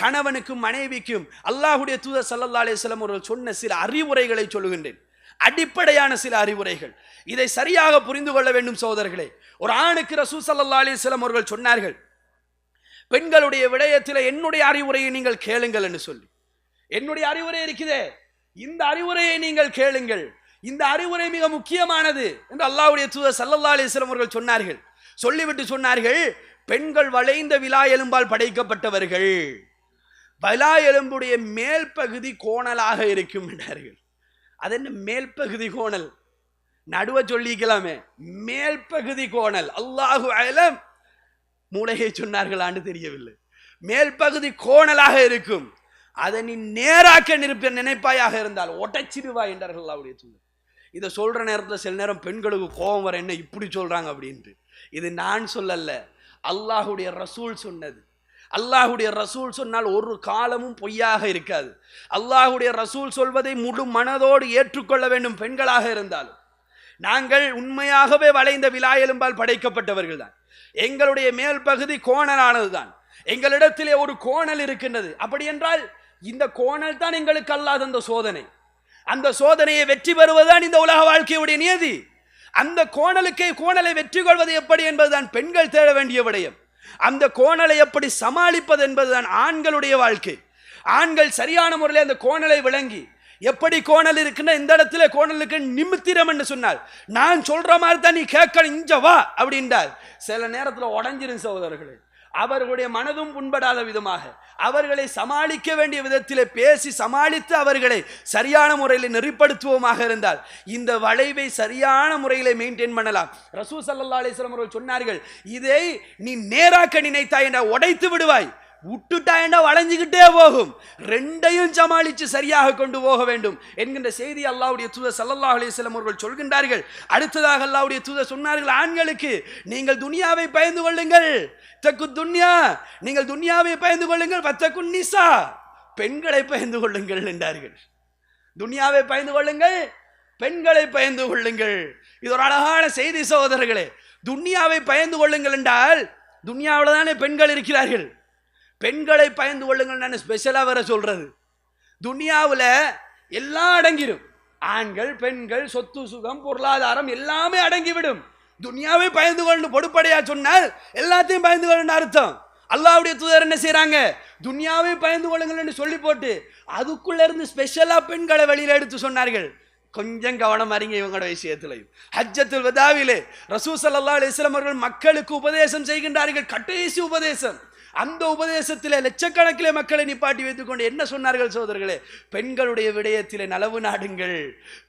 கணவனுக்கும் மனைவிக்கும் அல்லாஹுடைய தூதர் சல்லல்லா அலிஸ்லாம் அவர்கள் சொன்ன சில அறிவுரைகளை சொல்லுகின்றேன். அடிப்படையான சில அறிவுரைகள். இதை சரியாக புரிந்து கொள்ள வேண்டும் சோதர்களே ஒரு ஆணுக்கு ரசூ சல்லா அலிஸ்லாம் அவர்கள் சொன்னார்கள் பெண்களுடைய விடயத்தில் என்னுடைய அறிவுரையை நீங்கள் கேளுங்கள் என்று சொல்லி. என்னுடைய அறிவுரை இருக்குதே இந்த அறிவுரையை நீங்கள் கேளுங்கள். இந்த அறிவுரை மிக முக்கியமானது என்று அல்லாஹ்வுடைய தூதர் சல்லல்லா அலிஸ்லம் அவர்கள் சொன்னார்கள். சொல்லிவிட்டு சொன்னார்கள் பெண்கள் வளைந்த விழா எலும்பால் படைக்கப்பட்டவர்கள். பலா எலும்புடைய மேல் பகுதி கோணலாக இருக்கும் என்றார்கள். அது என்ன மேல் பகுதி கோணல்? நடுவ சொல்லிக்கலாமே. மேல் பகுதி கோணல். அல்லாஹு அலம். மூளையை சொன்னார்களான்னு தெரியவில்லை. மேல் பகுதி கோணலாக இருக்கும். அதை நீ நேராக்க நிற்ப நினைப்பாயாக இருந்தால் ஒட்டச்சிடுவாய் என்றார்கள் அல்லாவுடைய சொல்லு இதை சொல்ற நேரத்தில் சில நேரம் பெண்களுக்கு கோபம் வர என்ன இப்படி சொல்றாங்க அப்படின்ட்டு. இது நான் சொல்லலை. அல்லாஹுடைய ரசூல் சொன்னது. அல்லாஹுடைய ரசூல் சொன்னால் ஒரு காலமும் பொய்யாக இருக்காது. அல்லாஹுடைய ரசூல் சொல்வதை முழு மனதோடு ஏற்றுக்கொள்ள வேண்டும் பெண்களாக இருந்தாலும். நாங்கள் உண்மையாகவே வளைந்த விழா எலும்பால் படைக்கப்பட்டவர்கள் தான். எங்களுடைய மேல் பகுதி கோணலானது தான். எங்களிடத்திலே ஒரு கோணல் இருக்கின்றது. அப்படி என்றால் இந்த கோணல் தான் எங்களுக்கு அல்லாத அந்த சோதனை. அந்த சோதனையை வெற்றி பெறுவதுதான் இந்த உலக வாழ்க்கையுடைய நியதி. அந்த கோணலுக்கே கோணலை வெற்றி கொள்வது எப்படி என்பதுதான் பெண்கள் தேட வேண்டிய விடயம். அந்த கோணலை எப்படி சமாளிப்பது என்பதுதான் ஆண்களுடைய வாழ்க்கை. ஆண்கள் சரியான முறையில் அந்த கோணலை விளங்கி எப்படி கோணல் இருக்குன்னா இந்த இடத்துல கோணலுக்கு நிமித்திரம் என்று சொன்னால் நான் சொல்ற மாதிரி தான் நீ கேட்கணும் இஞ்ச வா அப்படின்றார் சில நேரத்தில் உடஞ்சிரும் சகோதரர்களே. அவர்களுடைய மனதும் புண்படாத விதமாக அவர்களை சமாளிக்க வேண்டிய விதத்தில் பேசி சமாளித்து அவர்களை சரியான முறையில் நெறிப்படுத்துவோமாக இருந்தால் இந்த வளைவை சரியான முறையில் மெயின்டைன் பண்ணலாம். ரசூ சல்லா அலிஸ்லாம் அவர்கள் சொன்னார்கள் இதை நீ நேராக்க நினைத்தாய் என்ற உடைத்து விடுவாய். விட்டுட்டாயண்டா வளைஞ்சுக்கிட்டே போகும்? ரெண்டையும் சமாளித்து சரியாக கொண்டு போக வேண்டும் என்கின்ற செய்தி அல்லாவுடைய தூதர் சல்லல்லாஹ் அலிஸ்லம் அவர்கள் சொல்கின்றார்கள். அடுத்ததாக அல்லாவுடைய தூதர் சொன்னார்கள் ஆண்களுக்கு நீங்கள் துனியாவை பயந்து கொள்ளுங்கள். தக்கு துன்யா நீங்கள் துன்யாவை பயந்து கொள்ளுங்கள். பத்தக்கு நிசா பெண்களை பயந்து கொள்ளுங்கள் என்றார்கள். துனியாவை பயந்து கொள்ளுங்கள் பெண்களை பயந்து கொள்ளுங்கள். இது ஒரு அழகான செய்தி சகோதரர்களே. துன்யாவை பயந்து கொள்ளுங்கள் என்றால் துன்யாவில் தானே பெண்கள் இருக்கிறார்கள். பெண்களை பயந்து கொள்ளுங்கள் நான் ஸ்பெஷலாக வேற சொல்கிறது துனியாவில் எல்லாம் அடங்கிடும். ஆண்கள் பெண்கள் சொத்து சுகம் பொருளாதாரம் எல்லாமே அடங்கிவிடும். துனியாவை பயந்து கொண்டு பொடுப்படையா சொன்னால் எல்லாத்தையும் பயந்து கொள்ளணும் அர்த்தம். அல்லாவுடைய தூதர் என்ன செய்கிறாங்க துனியாவை பயந்து கொள்ளுங்கள் என்று சொல்லி போட்டு அதுக்குள்ளே இருந்து ஸ்பெஷலாக பெண்களை வழியில் எடுத்து சொன்னார்கள். கொஞ்சம் கவனம் அறிங்க இவங்களோட விஷயத்திலையும். ஹஜ்ஜத்துல் வதாவிலே ரசூ சல்லா அலிஸ்லாம் அவர்கள் மக்களுக்கு உபதேசம் செய்கின்றார்கள். கடைசி உபதேசம். அந்த உபதேசத்திலே லட்சக்கணக்கிலே மக்களை நிப்பாட்டி வைத்துக்கொண்டு என்ன சொன்னார்கள் சோதர்களே பெண்களுடைய விடயத்திலே நலவு நாடுங்கள்.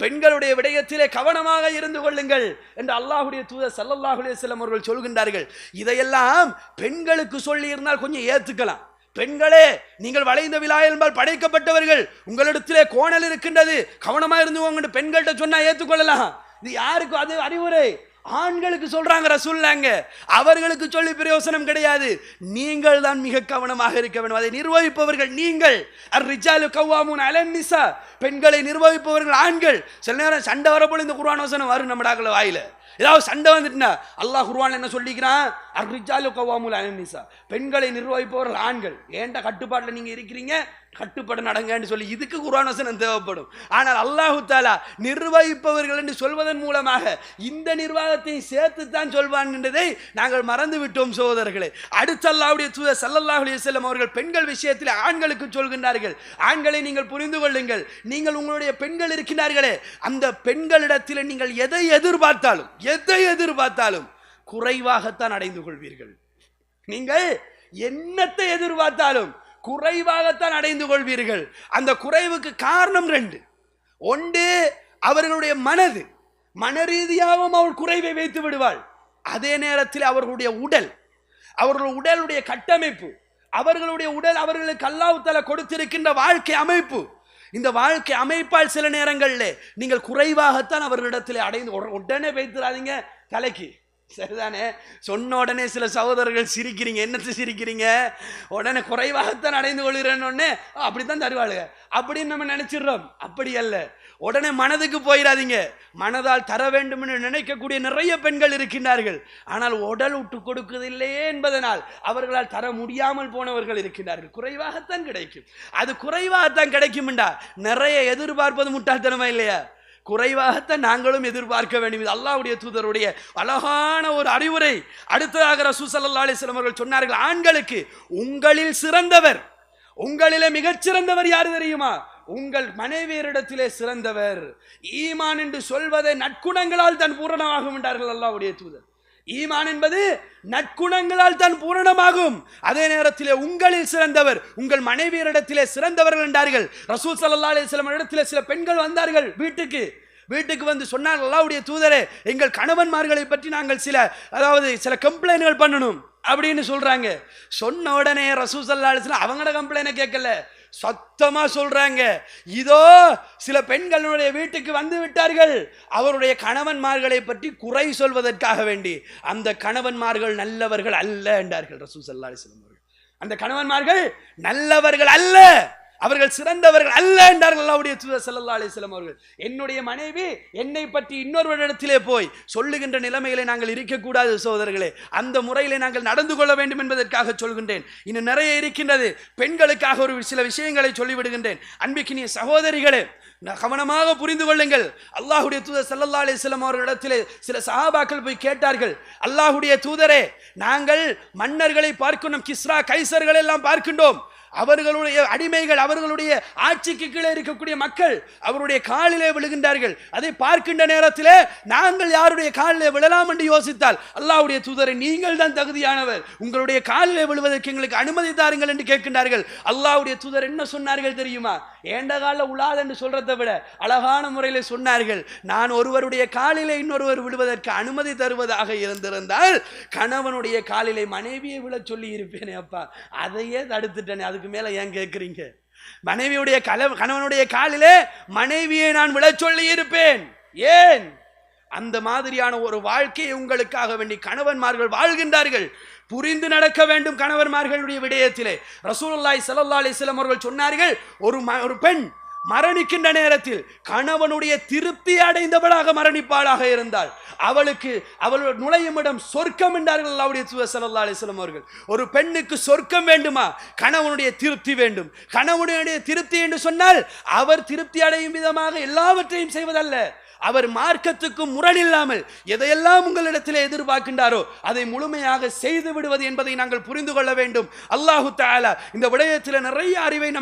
பெண்களுடைய விடயத்திலே கவனமாக இருந்து கொள்ளுங்கள் என்று அல்லாஹுடைய தூதர் சல்லல்லாஹு சிலமர்கள் அவர்கள் சொல்கின்றார்கள். இதையெல்லாம் பெண்களுக்கு சொல்லி இருந்தால் கொஞ்சம் ஏற்றுக்கலாம் பெண்களே நீங்கள் வளைந்த விழா என்பால் படைக்கப்பட்டவர்கள் உங்களிடத்திலே கோணல் இருக்கின்றது. கவனமா இருந்துவோங்க பெண்கள்கிட்ட சொன்னா ஏத்துக்கொள்ளலாம். இது யாருக்கு? அது அறிவுரை. ஆண்களுக்கு சொல்றாங்க ரசூல்லாங்க அவர்களுக்கு சொல்லி பிரயோசனம் கிடையாது. நீங்கள் தான் மிக கவனமாக இருக்க வேண்டும். அதை நிர்வகிப்பவர்கள் நீங்கள். ரிஜாலு கவ்வாமுன் அலன் பெண்களை நிர்வகிப்பவர்கள் ஆண்கள். சில நேரம் சண்டை வரப்போல இந்த குர்வான் வசனம் வரும் நம்மடாக்கள் வாயில. ஏதாவது சண்டை வந்துட்டுனா அல்லாஹ் குர்வான் என்ன சொல்லிக்கிறான்? அர்ரிஜாலு கவாமுல் அலன் பெண்களை நிர்வகிப்பவர்கள் ஆண்கள். ஏண்ட கட்டுப்பாட்டில் நீங்க இருக்கிறீங்க? கட்டுப்பட நடங்கன்னு சொல்லி இதுக்கு குர்ஆன் வசனம் தேவைப்படும். ஆனால் அல்லாஹு தாலா நிர்வகிப்பவர்கள் என்று சொல்வதன் மூலமாக இந்த நிர்வாகத்தையும் சேர்த்து தான் சொல்வான் என்றதை நாங்கள் மறந்து விட்டோம் சகோதரர்களே. அடுத்த அல்லாவுடைய தூதர் சல்லல்லாஹுடைய அலைஹி அவர்கள் பெண்கள் விஷயத்தில் ஆண்களுக்கு சொல்கின்றார்கள். ஆண்களை நீங்கள் புரிந்து கொள்ளுங்கள். நீங்கள் உங்களுடைய பெண்கள் இருக்கிறார்களே அந்த பெண்களிடத்தில் நீங்கள் எதை எதிர்பார்த்தாலும் எதை எதிர்பார்த்தாலும் குறைவாகத்தான் அடைந்து கொள்வீர்கள். நீங்கள் என்னத்தை எதிர்பார்த்தாலும் குறைவாகத்தான் அடைந்து கொள்வீர்கள். அந்த குறைவுக்கு காரணம் ரெண்டு. ஒன்று அவர்களுடைய மனது. மன ரீதியாகவும் அவள் குறைவை வைத்து விடுவாள். அதே நேரத்தில் அவர்களுடைய உடல். அவர்கள் உடலுடைய கட்டமைப்பு. அவர்களுடைய உடல் அவர்களுக்கு அல்லாஹ்வுத்தாலா கொடுத்திருக்கின்ற வாழ்க்கை அமைப்பு. இந்த வாழ்க்கை அமைப்பால் சில நேரங்களில் நீங்கள் குறைவாகத்தான் அவர்களிடத்தில் அடைந்து உடனே வைத்துறாதீங்க தலைக்கு. சரிதானே? சொன்ன உடனே சில சகோதரர்கள் சிரிக்கிறீங்க. என்னத்தை சிரிக்கிறீங்க? உடனே குறைவாகத்தான் அடைந்து கொள்கிறேன்னு அப்படித்தான் தருவாளுங்க அப்படின்னு நம்ம நினைச்சிடுறோம். அப்படி அல்ல. உடனே மனதுக்கு போயிடாதீங்க. மனதால் தர வேண்டும் என்று நினைக்கக்கூடிய நிறைய பெண்கள் இருக்கின்றார்கள். ஆனால் உடல் விட்டு கொடுக்கவில்லையே என்பதனால் அவர்களால் தர முடியாமல் போனவர்கள் இருக்கின்றார்கள். குறைவாகத்தான் கிடைக்கும். அது குறைவாகத்தான் கிடைக்கும்டா. நிறைய எதிர்பார்ப்பது முட்டாள்தனமா இல்லையா? குறைவாகத்தான் நாங்களும் எதிர்பார்க்க வேண்டும். இது அல்லாவுடைய தூதருடைய அழகான ஒரு அறிவுரை. அடுத்ததாக ரசூசல்லா அலிஸ்லம் அவர்கள் சொன்னார்கள் ஆண்களுக்கு உங்களில் சிறந்தவர் உங்களிலே மிகச்சிறந்தவர் யார் தெரியுமா? உங்கள் மனைவியரிடத்திலே சிறந்தவர். ஈமான் என்று சொல்வதை நற்குணங்களால் தான் பூரணமாகும் என்றார்கள் அல்லாவுடைய தூதர். ஈமான் என்பது நற்குணங்களால் தான் பூரணமாகும். அதே நேரத்திலே உங்களில் சிறந்தவர் உங்கள் மனைவியரிடத்திலே சிறந்தவர்கள் என்றார்கள். ரசூல் சல்லா அலைஹி வஸல்லம் இடத்திலே சில பெண்கள் வந்தார்கள் வீட்டுக்கு. வீட்டுக்கு வந்து சொன்னார் அல்லாவுடைய தூதரே எங்கள் கணவன்மார்களை பற்றி நாங்கள் சில அதாவது சில கம்ப்ளைண்ட்கள் பண்ணணும். அப்படின்னு சொல்றாங்க. சொன்ன உடனே ரசூல் ஸல்லல்லாஹு அலைஹி அவங்களோட கம்ப்ளைண்ட்டை கேட்கல. சத்தமாக சொல்கிறாங்க இதோ சில பெண்களுடைய வீட்டுக்கு வந்து விட்டார்கள். அவருடைய கணவன்மார்களை பற்றி குறை சொல்வதற்காக வேண்டி. அந்த கணவன்மார்கள் நல்லவர்கள் அல்ல என்றார்கள் ரசூ சல்லாஹ் அவர்கள். அந்த கணவன்மார்கள் நல்லவர்கள் அல்ல. அவர்கள் சிறந்தவர்கள் அல்ல என்றார்கள் அல்லாவுடைய தூதர் ஸல்லல்லாஹு அலைஹி அவர்கள். என்னுடைய மனைவி என்னை பற்றி இன்னொருவரிடத்திலே போய் சொல்லுகின்ற நிலைமைகளை நாங்கள் இருக்கக்கூடாது சோதர்களே அந்த முறையிலே நாங்கள் நடந்து கொள்ள வேண்டும் என்பதற்காக சொல்கின்றேன். இன்னும் நிறைய இருக்கின்றது. பெண்களுக்காக ஒரு சில விஷயங்களை சொல்லிவிடுகின்றேன். அன்பிக்கினிய சகோதரிகளே கவனமாக புரிந்து கொள்ளுங்கள். அல்லாஹுடைய தூதர் ஸல்லல்லாஹு அலிஸ்லாம் அவர்களிடத்திலே சில சஹாபாக்கள் போய் கேட்டார்கள். அல்லாஹுடைய தூதரே நாங்கள் மன்னர்களை பார்க்கணும் கிஸ்ரா கைசர்கள் எல்லாம் பார்க்கின்றோம். அவர்களுடைய அடிமைகள் அவர்களுடைய ஆட்சிக்கு கீழே இருக்கக்கூடிய மக்கள் அவருடைய காலிலே விழுகின்றார்கள். அதை பார்க்கின்ற நேரத்திலே நாங்கள் யாருடைய காலிலே விழலாம் என்று யோசித்தால் அல்லாவுடைய தூதரை நீங்கள் தான் தகுதியானவர். உங்களுடைய காலிலே விழுவதற்கு எங்களுக்கு அனுமதி தாருங்கள் என்று கேட்கின்றார்கள். அல்லாவுடைய தூதர் என்ன சொன்னார்கள் தெரியுமா? ஏண்ட காலில் உலாது என்று விட அழகான முறையில் சொன்னார்கள் நான் ஒருவருடைய காலிலே இன்னொருவர் விழுவதற்கு அனுமதி தருவதாக இருந்திருந்தால் கணவனுடைய காலிலே மனைவியை விழச் சொல்லி இருப்பேனே அப்பா. அதையே தடுத்துட்டேனே அதுக்கு மேலே ஏன் கேட்குறீங்க மனைவியுடைய கல கணவனுடைய காலிலே மனைவியை நான் விழச் சொல்லி இருப்பேன் ஏன்? அந்த மாதிரியான ஒரு வாழ்க்கையை உங்களுக்காக வேண்டி கணவன்மார்கள் வாழ்கின்றார்கள். புரிந்து நடக்க வேண்டும் கணவன்மார்களுடைய விடயத்திலே. ரசூலுல்லாஹி ஸல்லல்லாஹு அலைஹி அவர்கள் சொன்னார்கள் ஒரு ம- ஒரு பெண் மரணிக்கின்ற நேரத்தில் கணவனுடைய திருப்தி அடைந்தவளாக மரணிப்பாளாக இருந்தால் அவளுக்கு அவள் நுழையும் இடம் சொர்க்கம் என்றார்கள் அல்லாஹ்வுடைய தூதர் ஸல்லல்லாஹு அவர்கள். ஒரு பெண்ணுக்கு சொர்க்கம் வேண்டுமா? கணவனுடைய திருப்தி வேண்டும். கணவனுடைய திருப்தி என்று சொன்னால் அவர் திருப்தி அடையும் விதமாக எல்லாவற்றையும் செய்வதல்ல. அவர் மார்க்கத்துக்கு முரணில்லாமல் எதையெல்லாம் உங்களிடத்தில் எதிர்பார்க்கின்றாரோ அதை முழுமையாக செய்து விடுவது என்பதை நாங்கள் புரிந்து கொள்ள வேண்டும். அல்லாஹு தாலா இந்த விடயத்தில் நிறைய அறிவை நம்